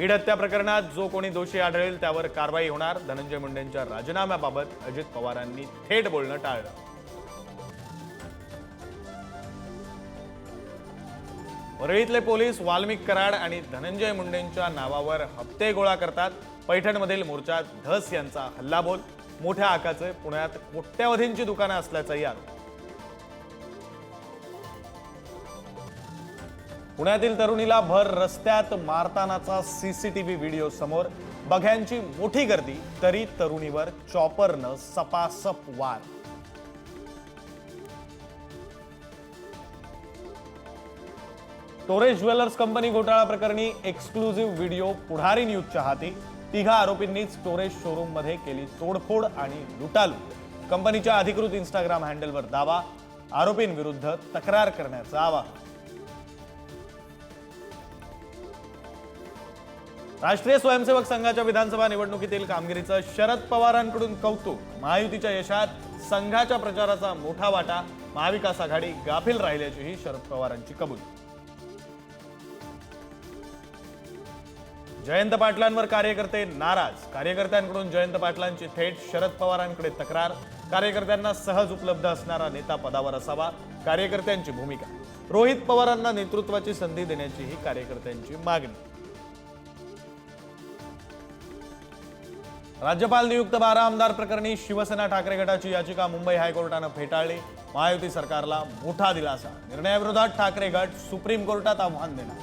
बीड हत्या प्रकरणात जो कोणी दोषी आढळेल त्यावर कारवाई होणार. धनंजय मुंडेंच्या राजीनाम्याबाबत अजित पवारांनी थेट बोलणं टाळलं. वरळीतले पोलीस वाल्मिक कराड आणि धनंजय मुंडेंच्या नावावर हप्ते गोळा करतात. पैठणमधील मोर्चात धस यांचा हल्लाबोल. मोठ्या आकाचे पुण्यात कोट्यावधींची दुकानं असल्याचाही आरोप. पुण्यातील तरुणीला भर रस्त्यात मारतानाचा सीसीटीव्ही व्हिडिओ समोर. बघ्यांची मोठी गर्दी तरी तरुणीवर चॉपरनं सपासप वार. स्टोरेज ज्वेलर्स कंपनी घोटाळा प्रकरणी एक्सक्लुझिव्ह व्हिडिओ पुढारी न्यूजच्या हाती. तिघा आरोपींनीच स्टोरेज शोरूममध्ये केली तोडफोड आणि लुटालूट कंपनीच्या अधिकृत इंस्टाग्राम हँडलवर दावा आरोपींविरुद्ध तक्रार करण्याचं आवाहन. राष्ट्रीय स्वयंसेवक संघाच्या विधानसभा निवडणुकीतील कामगिरीचं शरद पवारांकडून कौतुक. महायुतीच्या यशात संघाच्या प्रचाराचा मोठा वाटा महाविकास आघाडी गाफील राहिल्याचीही शरद पवारांची कबूल. जयंत पाटलांवर कार्यकर्ते नाराज. कार्यकर्त्यांकडून जयंत पाटलांची थेट शरद पवारांकडे तक्रार. कार्यकर्त्यांना सहज उपलब्ध असणारा नेता पदावर असावा कार्यकर्त्यांची भूमिका. रोहित पवारांना नेतृत्वाची संधी देण्याचीही कार्यकर्त्यांची मागणी. राज्यपाल नियुक्त बारा आमदार प्रकरणी शिवसेना ठाकरे गटाची याचिका मुंबई हायकोर्टानं फेटाळली. महायुती सरकारला मोठा दिलासा. निर्णयाविरोधात ठाकरे गट सुप्रीम कोर्टात आव्हान देणार.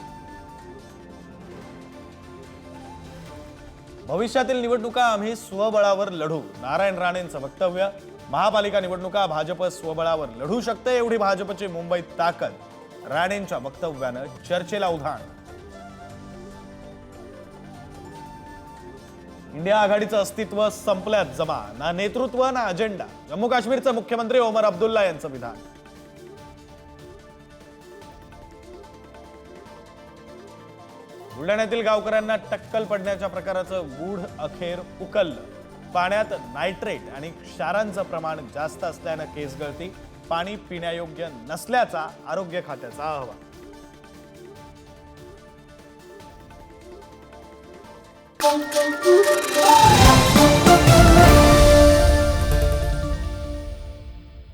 भविष्यातील निवडणुका आम्ही स्वबळावर लढू. नारायण राणेंचं वक्तव्य महापालिका निवडणुका भाजप स्वबळावर लढू शकते एवढी भाजपची मुंबईत ताकद. राणेंच्या वक्तव्यानं चर्चेला उधाण. इंडिया आघाडीचं अस्तित्व संपल्यात जमा ना नेतृत्व ना अजेंडा. जम्मू काश्मीरचं मुख्यमंत्री ओमर अब्दुल्ला यांचं विधान. बुलढाण्यातील गावकऱ्यांना टक्कल पडण्याच्या प्रकाराचं गूढ अखेर उकललं. पाण्यात नायट्रेट आणि क्षारांचं प्रमाण जास्त असल्यानं केस गळती पाणी पिण्यायोग्य नसल्याचा आरोग्य खात्याचा अहवाल. Bom, bom, bom.